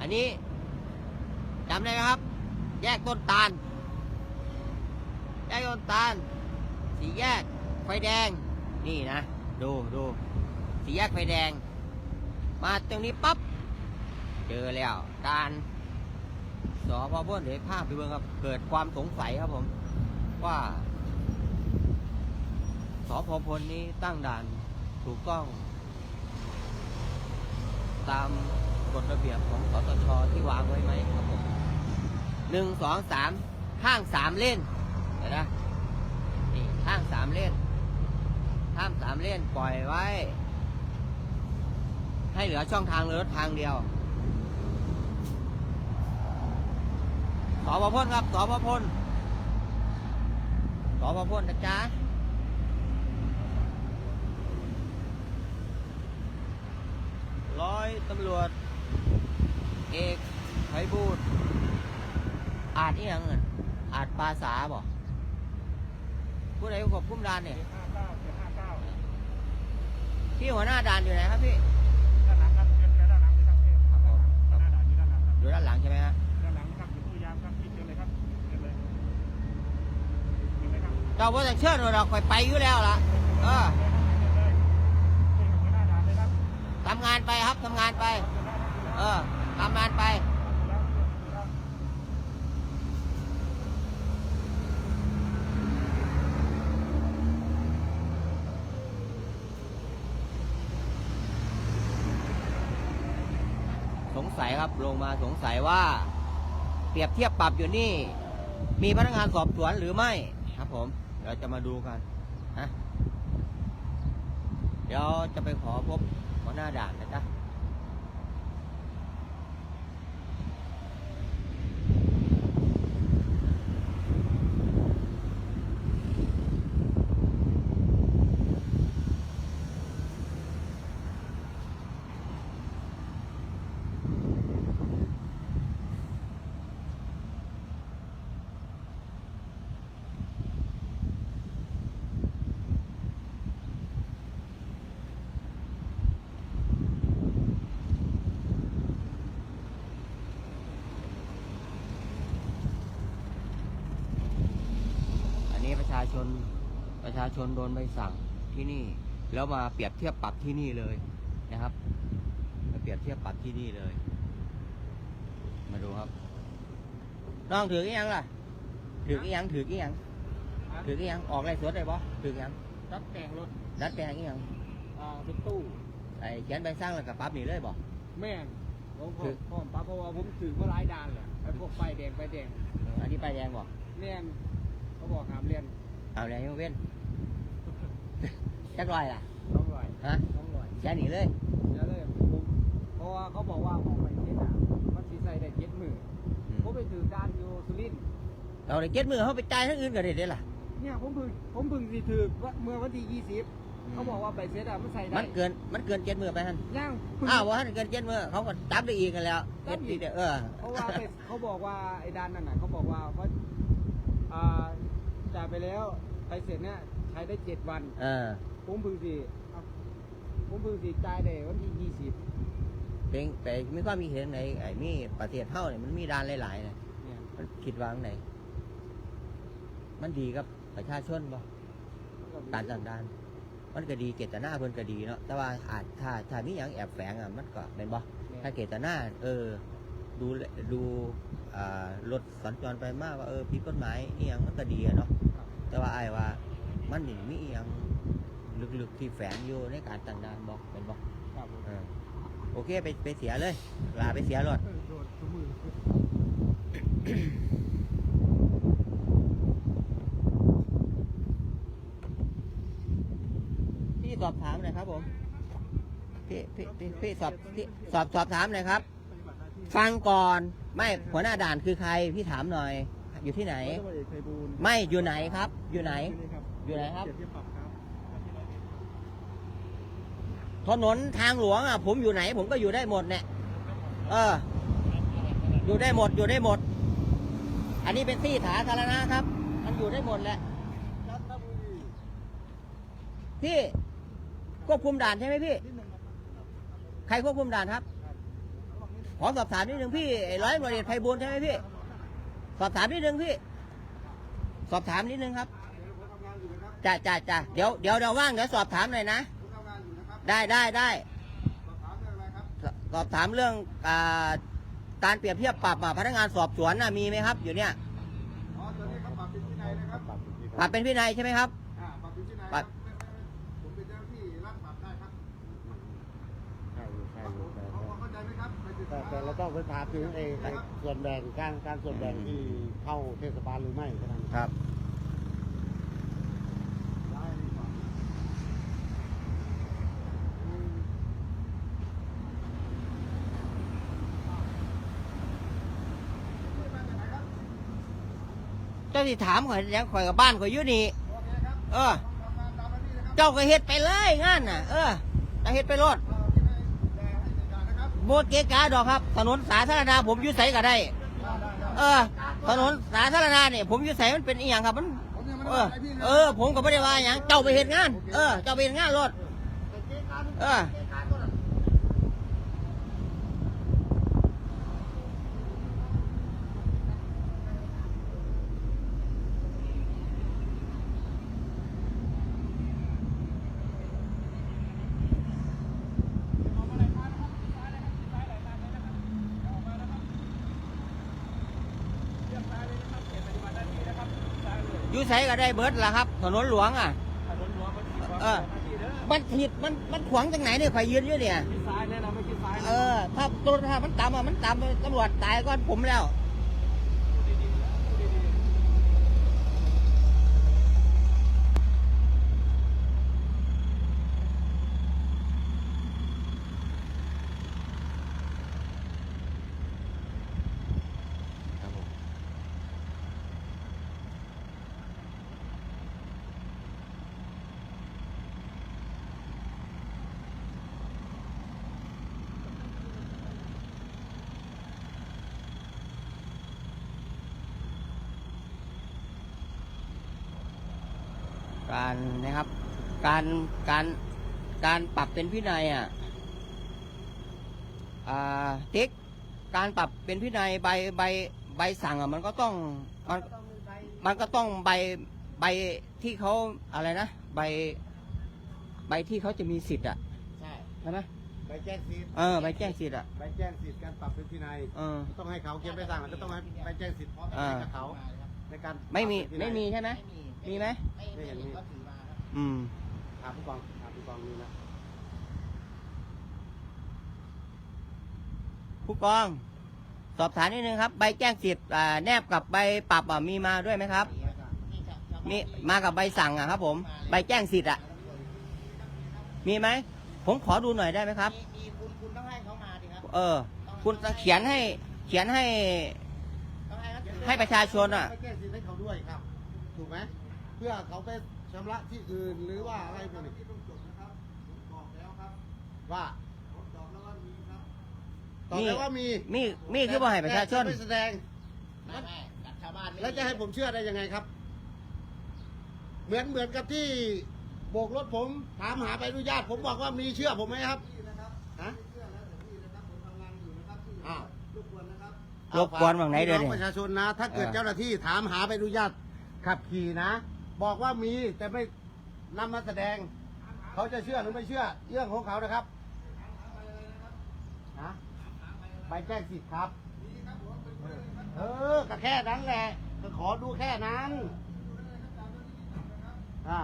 อันนี้จำได้ไหมครับ แยกต้นตาล แยกต้นตาล สีแยกไฟแดง นี่นะ ดูดูสีแยกไฟแดง มาตรงนี้ปั๊บ เจอแล้วการสพบนเดี๋ยวภาพไปเบิ่งครับ เกิดความสงสัยครับผม ว่าสพพลนี้ตั้งด่านถูกต้อง ตาม กฎระเบียบของสตชที่วางไว้ไหมครับผมหนึ่งสองสามข้างสามเล่นเห็นนะนี่ข้างสามเล่นข้ามสามเล่นปล่อยไว้ ให้เหลือช่องทางรถทางเดียวสพพลครับสพพลสพพลนะจ๊ะร้อยตำรวจ เอกไพบูลย์อาจนี่ยังเงินอาจปลาสาบ่ผู้ใดควบคุมด่านเนี่ยห้าเก้าเจ็ดห้าเก้าพี่หัวหน้าด่านอยู่ไหนครับพี่ด้านหลังครับเชิญด้านหลังเลยครับพี่ครับผมด้านหลังอยู่ด้านหลังครับอยู่ด้านหลังใช่ไหมฮะด้านหลังครับอยู่ตู้ยามครับพี่เชิญเลยครับเชิญเลยเชิญเลยครับเจ้าพ่อจะเชิญเราคอยไปอยู่แล้วล่ะเออเชิญเลยเชิญกับหัวหน้าด่านเลยครับทำงานไปครับทำงานไป เออทำงานไป สงสัยครับลงมาสงสัยว่า เปรียบเทียบปรับอยู่นี่ มีพนักงานสอบสวนหรือไม่ครับผม เดี๋ยวจะมาดูกันนะเดี๋ยวจะไปขอพบหัวหน้าด่านนะจ๊ะ อันนี้ประชาชนประชาชนโดนใบสั่งที่นี่ แล้วมาเปรียบเทียบปรับที่นี่เลยนะครับ มาเปรียบเทียบปรับที่นี่เลย มาดูครับน้องถือกี่ยังล่ะ ถือกี่ยังถือกี่ยังถือกี่ยังออกไรสวดได้ปะถือกี่ยังรับแต่งรถนัดแปลงกี่ยังอ่าเป็นตู้ไอ้เขียนใบสั่งแล้วกับปรับนี่เลยบ่แม่นผมคือผมปั๊บเพราะว่าผมถือมาหลายด่านแหละไอ้พวกไฟแดงไฟแดงอันนี้ป้ายแดงบ่แม่นเขาบอกห้ามเรียนเอาแล้วยังเว้น จักรอยล่ะต้องหน่อยฮะต้องหน่อยแค่นี้เลยเดี๋ยวเลยผมเพราะว่าเขาบอกว่าของไปเจ็ดอะมันสีใส่ได้เจ็ดมืออืมผมไปถือด้านอยู่สุรินทร์เราได้เก็ตมือเขาไปจ่ายทั้งอื่นก็ได้เด้ล่ะเนี่ยผมเพิ่งผมเพิ่งสิถือว่าเมื่อวันที่ยี่สิบเขาบอกว่าใบเสร็จอะมันใส่ได้ มันเกิน มันเกินเจ็ดมือไปฮันย่างอ้าวว่าฮันเกินเจ็ดมือเขาก็จับได้อีกกันแล้วจัเจ็บดอีทีกเดียวเออเพราะว่าไปเขาบอกว่าไอ้ด้านนั่นน่ะเขาบอกว่าเขาอ่าจ่ายไปแล้วใบเสร็จเนี่ยใช้ได้เจ็ดวัน เออ ผมเพิ่งสิเอ้าผมเพิ่งสิจ่ายได้วันที่ยี่สิบเป็นแต่ไม่ก็มีเห็นในไอ้มีประเทศเท่าเนี่ยมันมีด้านหลายๆนะเนี่ยมันคิดวาจั่งไหนมันดีกับประชาชนบ่การจัดการมันก็ดีเกตนาเพิ่นก็ดีเนาะแต่ว่าอาจถ้าถ้ามีอย่างแอบแฝงอะมันก็เป็นบ่เนี่ยถ้าเกตนาเออ ดูแลดูอ่ารถสัญจรไปมาว่าเออผิดกฎหมายนี่ยังมันก็ดีอะเนาะครับแต่ว่าไอ้ายว่ามันนี่มีอหยัง ลึกๆที่แฝงอยู่ในการตั้งด่านบอกเป็นบอกครับผมเออโอเคไปไปเสียเลย ลาไปเสียรถเออโดดทุกมือพี่สอบถามหน่อยครับผมพี่พี่พี่พี่สอบพี่สอบสอบถามหน่อยครับ ปฏิบัติหน้าที่ฟังก่อนไม่หัวหน้าด่านคือใครพี่ถามหน่อย อยู่ที่ไหน ร้อยตำรวจเอกไพบูลย์ไม่อยู่ไหนครับ อยู่ไหนที่ครับอยู่ไหนครับ เกียรติเทียบปรับครับ ถนนทางหลวงอะผมอยู่ไหน ผมก็อยู่ได้หมดเนี่ยเออ อยู่ได้หมดอยู่ได้หมด อันนี้เป็นที่สาธารณะครับ มันอยู่ได้หมดแหละพี่ควบคุมด่านใช่ไหมพี่ ใครควบคุมด่านครับ ขอสอบถามนิดนึงพี่ร้อยตำรวจเอกไพบูลใช่ไหมพี่ สอบถามนิดนึงพี่ สอบถามนิดนึงครับผมทำงานอยู่นะครับจ้าจ้าจ้าเดี๋ยวเดี๋ยวเดี๋ยวว่างเดี๋ยวสอบถามหน่อยนะ ได้ได้ได้สอบถามเรื่องอะไรครับสสอบถามเรื่องอ่าการเปรียบเทียบปรับอะพนักงานสอบสวนน่ะมีไหมครับ อยู่เนี่ยอ๋อตอนนี้เขาปรับเป็นวินัยนะครับปรับอยู่ที่ปรับเป็นพินัยใช่ไหมครับอ่าปรับเป็นวินัยปรัครับบไม่ไม่ไม่ผมเป็นเจ้าหน้าที่รับปรับได้ครับใช่อยู่ใช่ครับอผยู่มแต่เขาเข้าใจไหมครับไปศึกแต่ษาแต่เราต้องไปถามถึงไอ้ไอ้ส่วนแบ่งการการส่วนแบ่งที่เข้าเทศบาลหรือไม่แค่นั้นครับ ได้ดีกว่าอืมนี่มาจากไหนครับ เจ้าที่ถามข่อยยังข่อยกับบ้านข่อยอยู่นี่เออทำงานตามหน้าที่นะครับเจ้าก็เฮ็ดไปเลยงานน่ะ เออจะเฮ็ดไปรถเอ่อที่ให้แต่ให้จัดการนะครับโบเกะกาดอกครับ ถนนสาธารณะผมอยู่ไสก็ได้ เออ ถนนสาธารณะเนี่ยผมอยู่ไสมันเป็นอีหยังครับมัน เอออะไระเออ ผมก็ไม่ได้ว่าอย่างเจ้าไปเห็นงาน เออ เจ้าไปเห็นงานรถเออ อยู่ไสก็ได้เบิร์ดล่ะครับ ถนนหลวงอะเออ มันผิดมันมันขวางตรงไหนเนี่ยข่อยยืนอยู่เนี่ยซ้ายแนะนำไม่คิดซ้ายเออ ถ้าตัวถ้ามันต่ำอะมันต่ำตำรวจตายก่อนผมแล้ว การนะครับ การการการปรับเป็นพินัยอะอ่าติ๊กการปรับเป็นพินัยใบใบใบสั่งอะมันก็ต้องมันมันก็ต้องใบใบที่เขาอะไรนะใบใบที่เขาจะมีสิทธิ์อะใช่ใช่ไหมใบแจ้งสิทธิ์เออใบแจ้งสิทธิ์อะใบแจ้งสิทธิ์การปรับเป็นพินัยเออต้องให้เขาเขียนใบสั่งจะต้องให้ใบแจ้งสิทธิ์พร้อมอ่ากับเขาในการไม่มีปรับเป็นพินัไม่ยมีใช่ไหม มีไหมไม่เห็นมีอืมถามผู้กองถามผู้กองนี่นะผู้กอง สอบถามนิดนึงครับ ใบแจ้งสิทธิ์อ่าแนบกับใบปรับอะมีมาด้วยไหมครับมีมากับใบสั่งอะครับ ผม ใบแจ้งสิทธิ์อะ มีไหม ผมขอดูหน่อยได้ไหมครับมีคุณคุณต้องให้เขามาดิครับเออ คุณเขียนให้ เขียนให้ ต้องให้เขาให้ประชาชนอะใบแจ้งสิทธิ์ให้เขาด้วยครับ ถูกไหมเพื่อเขาไปชำระที่อื่นหรือว่าอะไรพวกนี้ที่ต้องจดนะครับผมบอกแล้วครับว่าผมตอบแล้วว่ามีครับตอบแล้วว่ามีมีมีคือว่าให้ประชาชนแต่ไม่แสดงไม่ไม่กับชาวบ้านไม่แล้วจะให้ผมเชื่อได้ยังไงครับ เหมือนเหมือนกับที่โบกรถผมถามหาใบอนุญาต ผมบอกว่ามีเชื่อผมไหมครับพี่นะครับฮะเชื่อแล้วแต่พี่นะครับผมทำงานอยู่นะครับพี่อ้าวรบกวนนะครับรบกวนฝั่งไหนเด้อพี่เนี่ยประชาชนนะ ถ้าเกิดเออเจ้าหน้าที่ถามหาใบอนุญาตขับขี่นะ บอกว่ามีแต่ไม่นำมาแสดง เขาจะเชื่อหรือไม่เชื่อ เรื่องของเขานะครับฮะใบแจ้งสิทธิ์ครับ เออก็แค่นั้นแหละก็ขอดูแค่นั้นอ่า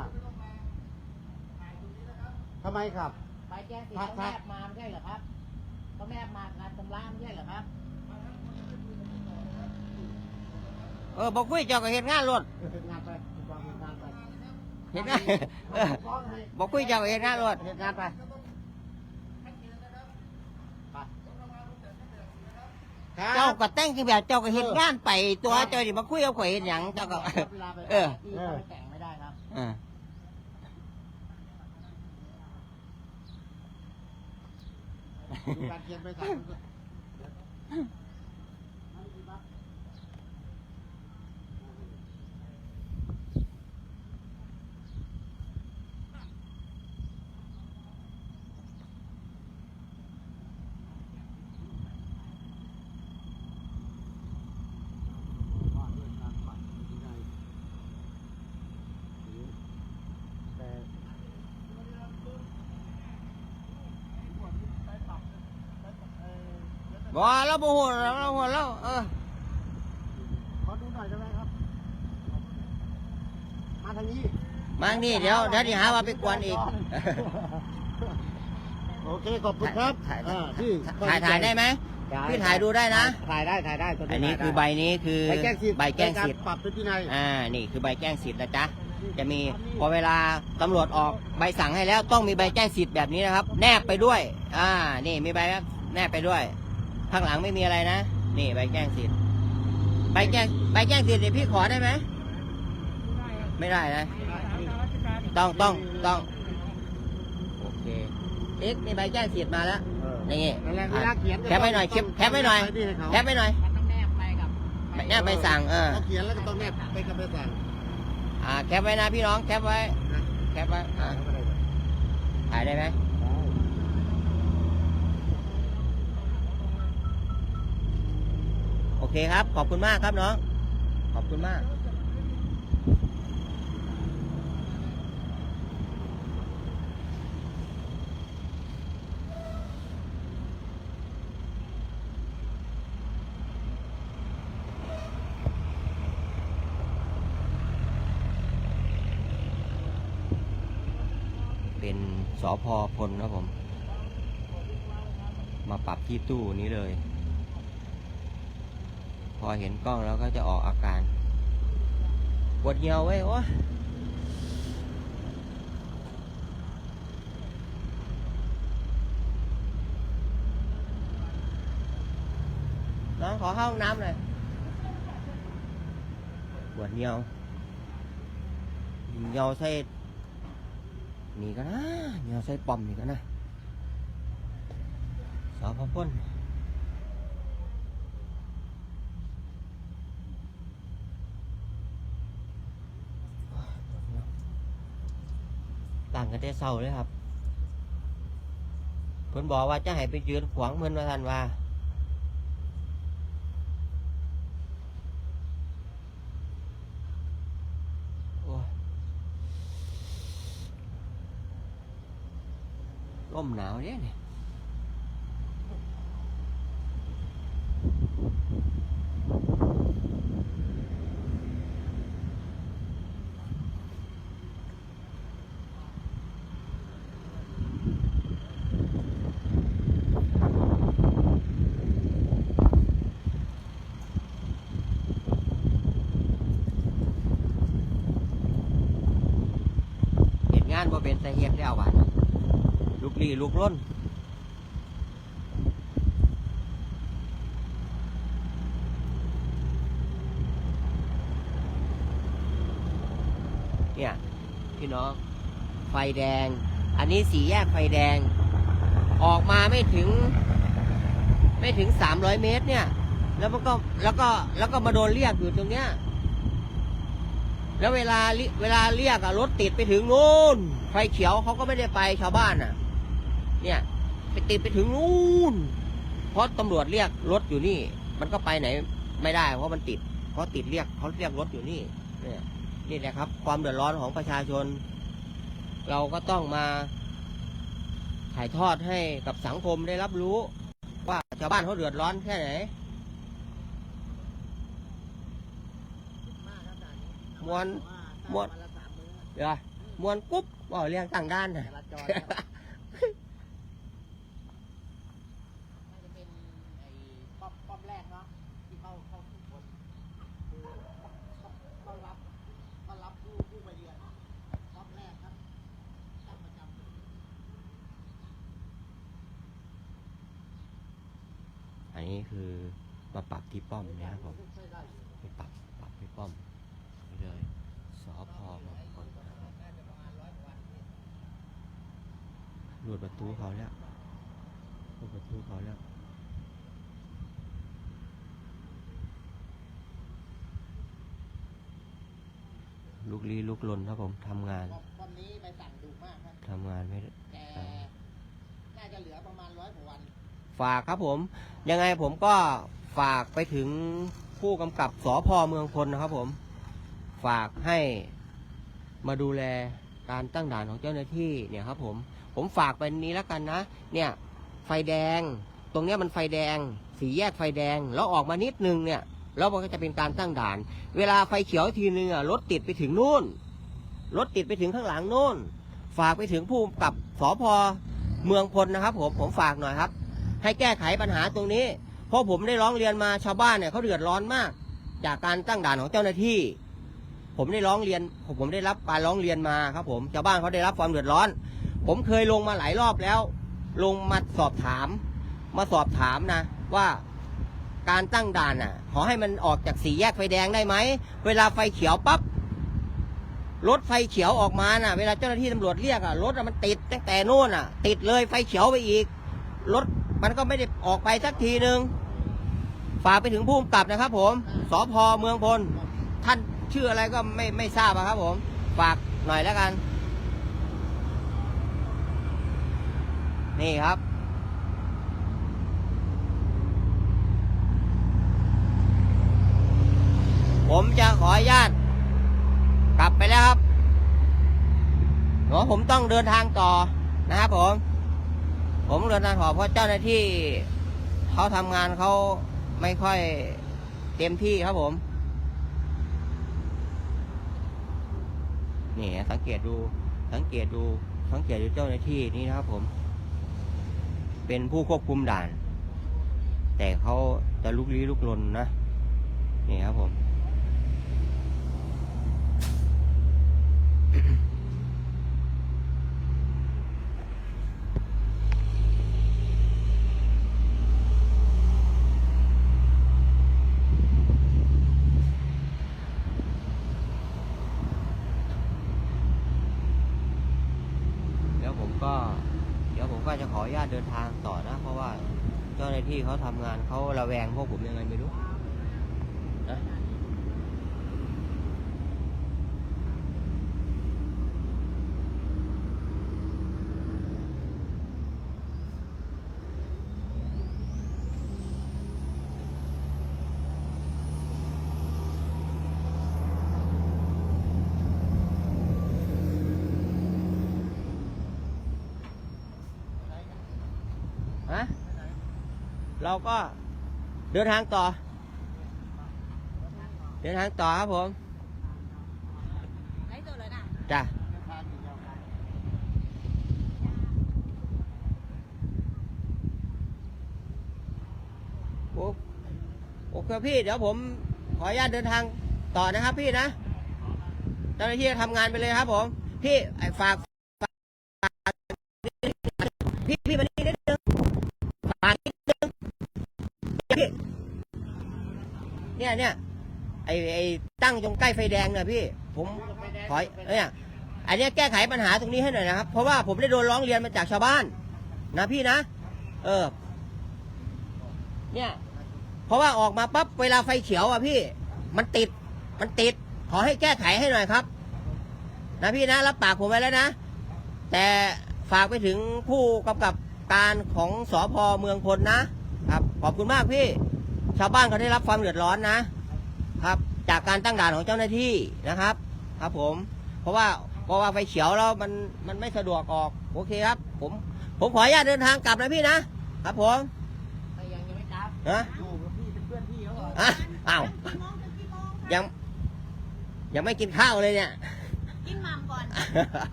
ทำไมครับ ใบแจ้งสิทธิ์เขาแนบมาไม่ใช่เหรอครับเขาแนบมาการชำระไม่ใช่เหรอครับ เออบอกคุยเจ้าก็เห็นงานรถ งานไปวางงานไป เห็นงานเออบอกคุยเจ้าก็เห็นงานรถเหตุงานไปคเจ้ารับก็แต่งที่แบบเจ้าก็เห็นงานไปตัวเจ้าดิมาคุยกับข่อยเห็นหยังเจ้าก็เวลาไปเออที่เขาไปแต่งไม่ได้ครับอ่าดูการเขียนไปสั่ง บอแล้วโมโหแล้วโมโหแล้วเออขอดูหน่อยได้ไหมครับ มาทางนี้ มานี่เดี๋ยวเดี๋ยวที่หาว่าไปกวนอีก โอเคขอบคุณครับถ่าย อ่าที่ถ่ายถ่ายได้ไหม พี่ถ่ายดูได้นะ ถ่ายได้ถ่ายได้ตัวอันนี้คือใบนี้คือใบแจ้งสิทธิ์ใบแจ้งสิทธิ์ ในารปรับเป็นที่ไหนยอ่า นี่คือใบแจ้งสิทธิ์นะจ๊ะ จะมีพอเวลาตำรวจออกใบสั่งให้แล้วต้องมีใบแจ้งสิทธิ์แบบนี้นะครับ แนบไปด้วย อ่า นี่มีใบแนบไปด้วย ข้างหลังไม่มีอะไรนะ นี่ใบแจ้งสิทธิ์ใบแจ้งใบแจ้งสิทธิ์นี่พี่ขอได้ไหม ไม่ได้นะ ต้องต้องต้องโอเคเอ็กมีใบแจ้งสิทธิ์มาแล้วเออนี่นั่นแหละเวลาเขียนก็แคปไว้หน่อยต้องแคปไว้หน่อยไปที่ให้เขาแคปไปหน่อยมันต้องแนบไปกับแนบใบสั่งเออเขาเขียนแล้วก็ต้องแนบไปกับใบสั่งอ่าแคปไว้นะพี่น้องแคปไว้นะแคปไว้อ่าถ่ายได้ไหม โอ เคครับ ขอบคุณมากครับน้อง ขอบคุณมาก เป็นสอพอพลนะผม มาปรับที่ตู้นี้เลย พอเห็นกล้องแล้วก็จะออกอาการปวดเหี่ยวเว้ยโอ้น้องขอเข้าห้องน้ำหน่อยปวดเหี่ยวเหี่ยวใส่นี่ก็นะเหี่ยวใส่ปอมนี่ก็นะสาวพอพ่น ต่าง กันแต่เศร้าเลยครับเพิ่นบอกว่าจะให้ไปยืนขวางเพิ่นว่าท่านว่าโอ้ยร่มหนาวเนี่ยานบ่เป็นแต่เฮ็ดแล้วบาดลุกลี้ลุกล้นเนี่ยพี่น้องไฟแดง อันนี้สีแยกไฟแดง ออกมาไม่ถึง ไม่ถึงสามร้อยเมตรเนี่ย แล้วมันก็แล้วก็แล้วก็มาโดนเรียกอยู่ตรงเนี้ย แล้วเวลาเวลาเรียกอะรถติดไปถึงนู้นไฟเขียวเขาก็ไม่ได้ไปชาวบ้านอะเนี่ยไปติดไปถึงนู้นเพราะตำรวจเรียกรถอยู่นี่ มันก็ไปไหนไม่ได้เพราะมันติดเพราะติดเรียกเขาเรียกรถอยู่นี่เนี่ยนี่แหละครับ ความเดือดร้อนของประชาชน เราก็ต้องมาถ่ายทอดให้กับสังคมได้รับรู้ ว่าชาวบ้านเขาเดือดร้อนแค่ไหน มวนหมดเดี๋ยวมวนปุ๊บบอเรียงต่างด้านนะจราจรครับน่าจะเป็นไอ้ป้อมป้อมแรกเนาะที่เข้าเข้าทุกคนคือต้อนรับต้อนรับผู้ผู้มาเยือนป้อมแรกครับตั้งประจำอันนี้คือมาปรับที่ป้อมนะครับผมไปปรับปรับที่ป้อม สอพอมงคลนะครับรูดประตูเขาแล้วรูดประตูเขาแล้วลุกลี้ลุกลนครับผมทำงานป้อมป้อมนี้ไปสั่งดุมากครับทำงานไม่ได้แต่น่าจะเหลือประมาณร้อยกว่าวัน ฝากครับผม ยังไงผมก็ฝากไปถึงผู้กำกับสพเมืองพลนะครับผม ฝากให้มาดูแลการตั้งด่านของเจ้าหน้าที่เนี่ยครับผม ผมฝากไปนี้แล้วกันนะ เนี่ยไฟแดง ตรงเนี้ยมันไฟแดง สีแยกไฟแดง แล้วออกมานิดนึงเนี่ย แล้วมันก็จะเป็นการตั้งด่าน เวลาไฟเขียวทีนึงอะรถติดไปถึงนู่น รถติดไปถึงข้างหลังนู่น ฝากไปถึงผู้กำกับสพเมืองพลนะครับ ผม ผมฝากหน่อยครับ ให้แก้ไขปัญหาตรงนี้ เพราะผมได้ร้องเรียนมาชาวบ้านเนี่ยเขาเดือดร้อนมาก จากการตั้งด่านของเจ้าหน้าที่ ผมได้ร้องเรียน ผมได้รับการร้องเรียนมาครับ ผมชาวบ้านเขาได้รับความเดือดร้อน ผมเคยลงมาหลายรอบแล้ว ลงมาสอบถาม มาสอบถามนะ ว่าการตั้งด่านน่ะ ขอให้มันออกจากสี่แยกไฟแดงได้ไหมเวลาไฟเขียวปั๊บรถไฟเขียวออกมาน่ะ เวลาเจ้าหน้าที่ตำรวจเรียกอะรถมันติดตั้งแต่โน่นอะ ติดเลยไฟเขียวไปอีกรถมันก็ไม่ได้ออกไปสักทีหนึ่งฝากไปถึงผู้กำกับนะครับ ผมสพเมืองพลท่าน ชื่ออะไรก็ไม่ไม่ทราบครับผม ฝากหน่อยแล้วกัน นี่ครับผมจะขออนุญาต กลับไปแล้วครับเนาะผมต้องเดินทางต่อนะครับผม ผมเดินทางต่อเพราะเจ้าหน้าที่เขาทำงานเขาไม่ค่อยเต็มที่ครับผม นี่สังเกตดู สังเกตดู สังเกตดูเจ้าหน้าที่นี่นะครับผม เป็นผู้ควบคุมด่าน แต่เขาจะลุกลี้ลุกลนนะ นี่ครับผม เดี๋ยวผมก็ เดี๋ย วผมก็จะขออนุญาตเดินทางต่อนะ เพราะว่าเจ้าหน้าที่เขาทำงานเขาระแวงพวกผมยังไงไม่รู้นะ ก็เดินทางต่อ เดินทางต่อครับผมไล่ตัวเลยนะจ้ะโอ้โอเคพี่เดี๋ยวผมขออนุญาตเดินทางต่อนะครับพี่นะเจ้าหน้าที่ทำงานไปเลยครับผม พี่ไอ้ฝากฝาก ตั้งตรงใกล้ไฟแดงเนี่ยพี่ ผมขอเนี่ยอันนี้แก้ไขปัญหาตรงนี้ให้หน่อยนะครับ เพราะว่าผมได้โดนร้องเรียนมาจากชาวบ้าน นะพี่นะ เออ เนี่ย เพราะว่าออกมาปั๊บเวลาไฟเขียวอะพี่ มันติด มันติด ขอให้แก้ไขให้หน่อยครับ นะพี่นะรับปากผมไว้แล้วนะ แต่ฝากไปถึงผู้กำกับการของสอพอเมืองพลนะครับ ขอบคุณมากพี่ ชาวบ้านเขาได้รับความเดือดร้อนนะ จากการตั้งด่านของเจ้าหน้าที่นะครับ ครับผม เพราะว่าเพราะว่าไฟเขียวแล้วมันมันไม่สะดวกออกโอเคครับ ผมผมขออนุญาตเดินทางกลับนะพี่นะครับผมแต่ยังยังไม่กลับนะอยู่กับพี่เป็นเพื่อนพี่เขาเหรออะอ้าวกี่โมงถึงกี่โมงคะยังยังไม่กินข้าวเลยเนี่ยกินหม่ำก่อน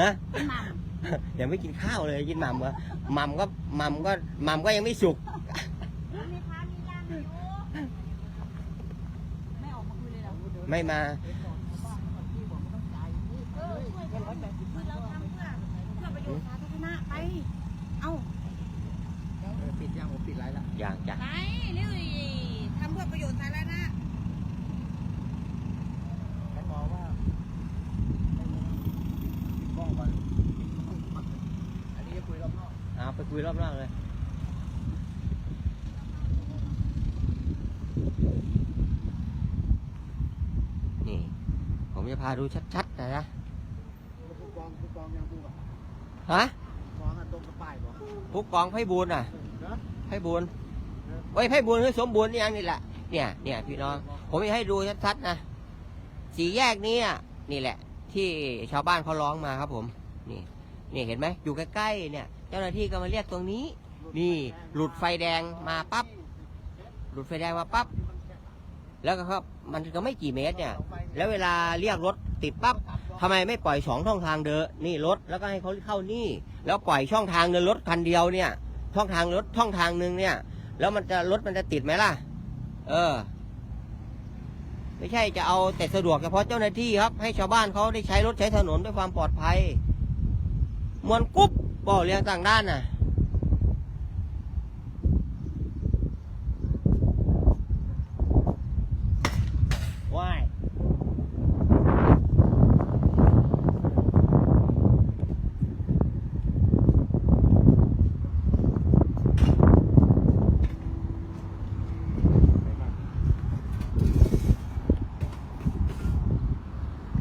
ฮะกินหม่ยังไม่กินข้าวเลยกินหม่ำก็หม่ำก็หม่ำก็หม่ำก็ยังไม่สุกำมีค้ามีย่างอยู่ไม่ออกมาคุยเลยเหรอ ไม่มา คือเราทำเพื่อเพื่อประโยชน์สาธารณะไป เอาปิดยังผมปิดไรละอยางจ้ะไปนี่ทำเพื่อประโยชน์สาธารณะฉันมองว่าปิดกล้องก่อนอันนี้จะคุยรอบนอกเอาไปคุยรอบๆเลย นี่ ผมจะ พาดูชัดๆนะนะผู้กองผู้กองยังผู้กับฮะกองอะตรงกับป้ายบ่ผู้กองไพบูลย์น่ะเนอะไพบูลย์เฮ้ยไพบูลย์คือสมบูรณ์นี่ยังนี่แหละเนี่ยเนี่ยพี่น้องผมจะให้ดูชัดๆนะสีแยกเนี้นี่แหละ ที่ชาวบ้านเขาร้องมาครับผมนี่นี่เห็นไหมอยู่ใกล้ๆเนี่ย เจ้าหน้าที่ก็มาเรียกตรงนี้ นี่หลุดไฟแดงมาปั๊บหลุดไฟแดงมาปั๊บแล้วก็ครับมันก็ไม่กี่เมตรเนี่ย แล้วเวลาเรียกรถติดปั๊บทำไมไม่ปล่อยสองช่องทางเดินนี่รถแล้วก็ให้เขาเข้านี่ แล้วปล่อยช่องทางเดินรถคันเดียวเนี่ย ช่องทางรถช่องทางหนึ่งเนี่ย แล้วมันจะรถมันจะติดไหมล่ะ เออ ไม่ใช่จะเอาแต่สะดวกเฉพาะเจ้าหน้าที่ครับ ให้ชาวบ้านเขาได้ใช้รถใช้ถนนด้วยความปลอดภัย มวนกุ๊บบอกเรียงต่างด้านน่ะ ว้าย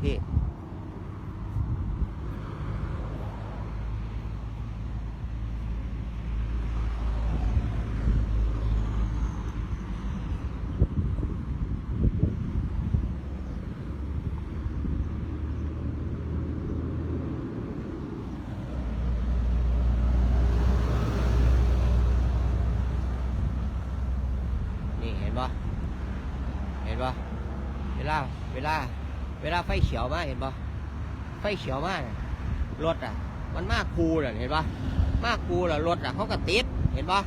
พี่ นี่เห็นปะเห็นปะเวลา เวลา เวลาไฟเขียวมาเห็นปะไฟเขียวมาน่ะรถอะ มันมากคูน่ะเห็นปะมากคูน่ะรถอะเขาก็ติดเห็นปะ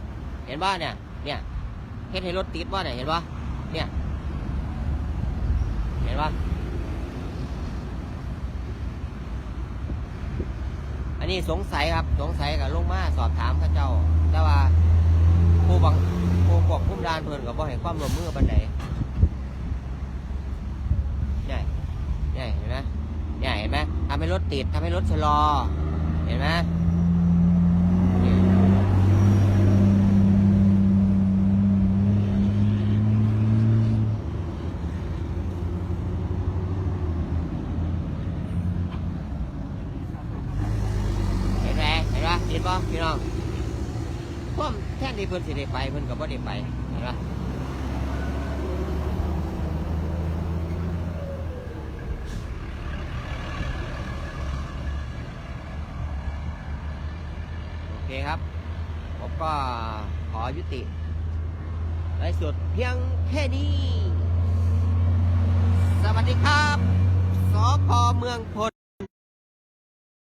เห็นปะเนี่ย เนี่ยเฮ็ดให้รถติดว่าเนี่ยเห็นปะเนี่ยเห็นปะอันนี้สงสัยครับสงสัยกับลงมาสอบถามเข้าเจ้า แต่ว่าผู้บัง ผู้ควบคุมด่านเพิ่นก็บ่ให้ความร่วมมือปานใดใหญ่ใหญ่เห็นไหมใหญ่เห็นไหมทำให้รถติดทำให้รถชะลอ เห็นไหมเนี่ยเห็นไหมเห็นปะเห็นปะพี่น้อง พวกแที่เพิ่นสิได้ไปเพิ่นก็บ่ได้ไปเห็นปะโอเคครับ ผมก็ขอยุติไลฟ์สดเพียงแค่นี้ สวัสดีครับ สพเมืองพล